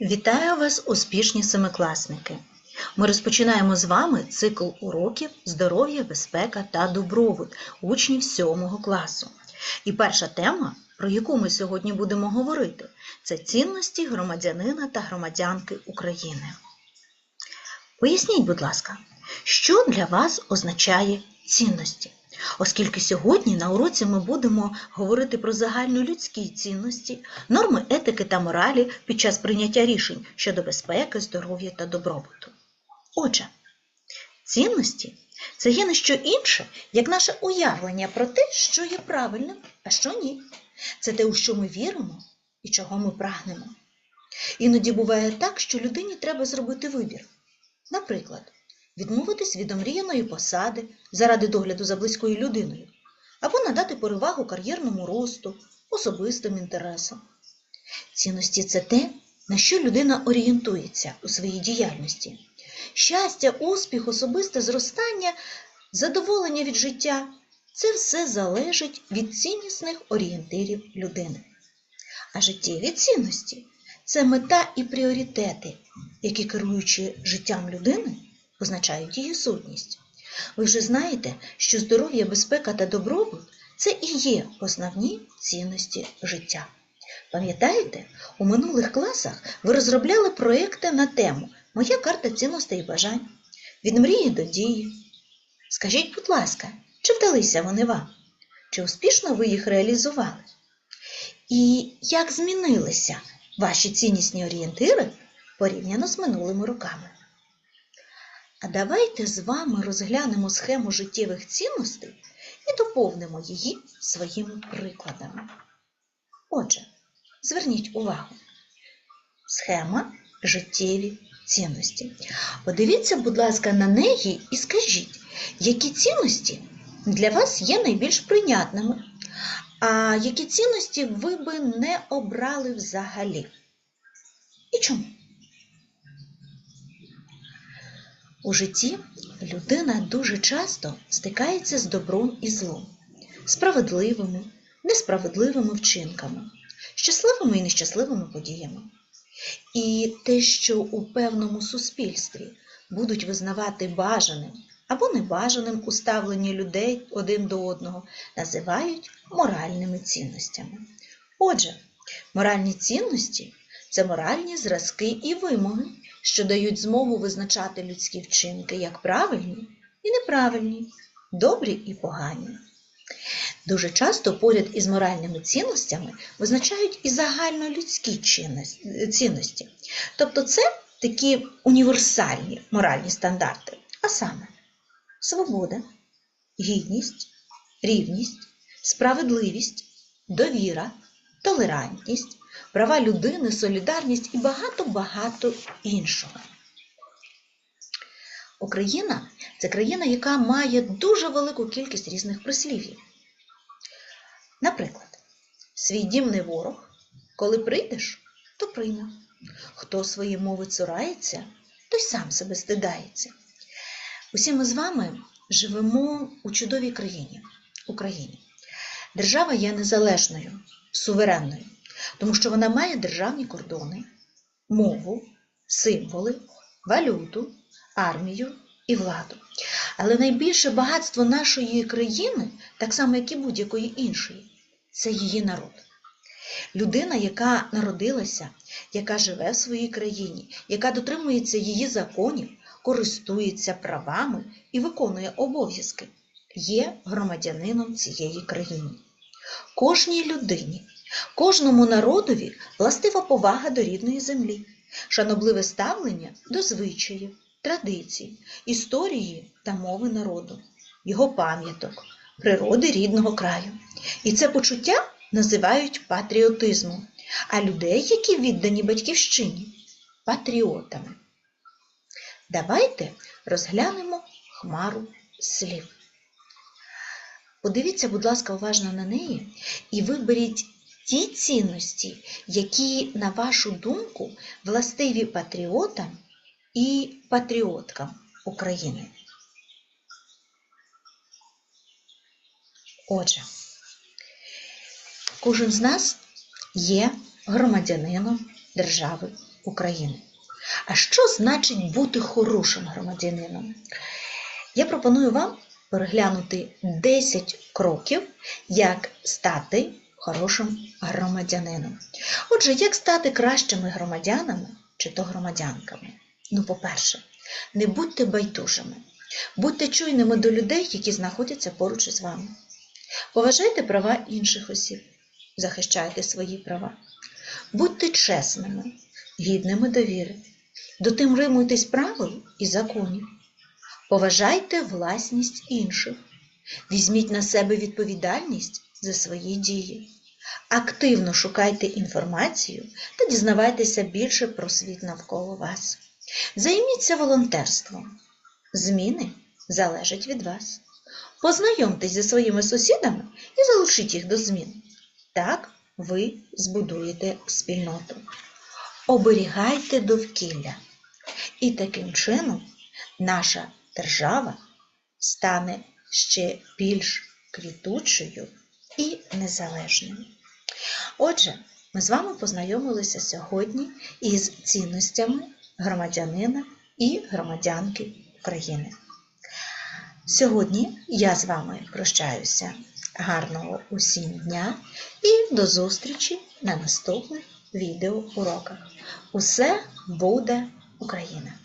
Вітаю вас, успішні семикласники! Ми розпочинаємо з вами цикл уроків здоров'я, безпека та добробут учнів 7 класу. І перша тема, про яку ми сьогодні будемо говорити, це цінності громадянина та громадянки України. Поясніть, будь ласка, що для вас означає цінності? Оскільки сьогодні на уроці ми будемо говорити про загальнолюдські цінності, норми етики та моралі під час прийняття рішень щодо безпеки, здоров'я та добробуту. Отже, цінності це є не що інше, як наше уявлення про те, що є правильним, а що ні. Це те, у що ми віримо і чого ми прагнемо. Іноді буває так, що людині треба зробити вибір. Наприклад, відмовитись від омріяної посади заради догляду за близькою людиною, або надати перевагу кар'єрному росту, особистим інтересам. Цінності це те, на що людина орієнтується у своїй діяльності. Щастя, успіх, особисте зростання, задоволення від життя це все залежить від ціннісних орієнтирів людини. А життєві цінності це мета і пріоритети, які, керуючи життям людини, позначають її сутність. Ви вже знаєте, що здоров'я, безпека та добробут це і є основні цінності життя. Пам'ятаєте, у минулих класах ви розробляли проекти на тему Моя карта цінностей і бажань від мрії до дії. Скажіть, будь ласка, чи вдалися вони вам? Чи успішно ви їх реалізували? І як змінилися ваші ціннісні орієнтири порівняно з минулими роками? А давайте з вами розглянемо схему життєвих цінностей і доповнимо її своїми прикладами. Отже, зверніть увагу. Схема життєві цінності. Подивіться, будь ласка, на неї і скажіть, які цінності для вас є найбільш прийнятними, а які цінності ви би не обрали взагалі? І чому? У житті людина дуже часто стикається з добром і злом, справедливими, несправедливими вчинками, щасливими і нещасливими подіями. І те, що у певному суспільстві будуть визнавати бажаним або небажаним у ставленні людей один до одного, називають моральними цінностями. Отже, моральні цінності це моральні зразки і вимоги, що дають змогу визначати людські вчинки як правильні і неправильні, добрі і погані. Дуже часто поряд із моральними цінностями визначають і загальнолюдські цінності. Тобто це такі універсальні моральні стандарти, а саме свобода, гідність, рівність, справедливість, довіра, толерантність, права людини, солідарність і багато-багато іншого. Україна це країна, яка має дуже велику кількість різних прислів'їв. Наприклад, свій дім не ворог, коли прийдеш, то прийме. Хто своєї мови цурається, той сам себе стидається. Усі ми з вами живемо у чудовій країні, Україні. Держава є незалежною, суверенною, тому що вона має державні кордони, мову, символи, валюту, армію і владу. Але найбільше багатство нашої країни, так само як і будь-якої іншої, це її народ. Людина, яка народилася, яка живе в своїй країні, яка дотримується її законів, користується правами і виконує обов'язки, є громадянином цієї країни. Кожній людині, кожному народові властива повага до рідної землі, шанобливе ставлення до звичаїв, традицій, історії та мови народу, його пам'яток, природи рідного краю. І це почуття називають патріотизмом, а людей, які віддані батьківщині патріотами. Давайте розглянемо хмару слів. Подивіться, будь ласка, уважно на неї і виберіть ті цінності, які, на вашу думку, властиві патріотам і патріоткам України. Отже, кожен з нас є громадянином держави України. А що значить бути хорошим громадянином? Я пропоную вам переглянути 10 кроків, як стати хорошим громадянином. Отже, як стати кращими громадянами чи то громадянками? Ну, по-перше, не будьте байдужими, будьте чуйними до людей, які знаходяться поруч із вами. Поважайте права інших осіб, захищайте свої права. Будьте чесними, гідними довіри. Дотримуйтесь правил і законів. Поважайте власність інших. Візьміть на себе відповідальність за свої дії. Активно шукайте інформацію та дізнавайтеся більше про світ навколо вас. Займіться волонтерством. Зміни залежать від вас. Познайомтесь зі своїми сусідами і залучіть їх до змін. Так ви збудуєте спільноту. Оберігайте довкілля. І таким чином наша держава стане ще більш квітучою і незалежною. Отже, ми з вами познайомилися сьогодні із цінностями громадянина і громадянки України. Сьогодні я з вами прощаюся. Гарного усім дня і до зустрічі на наступних відеоуроках. Усе буде Україна!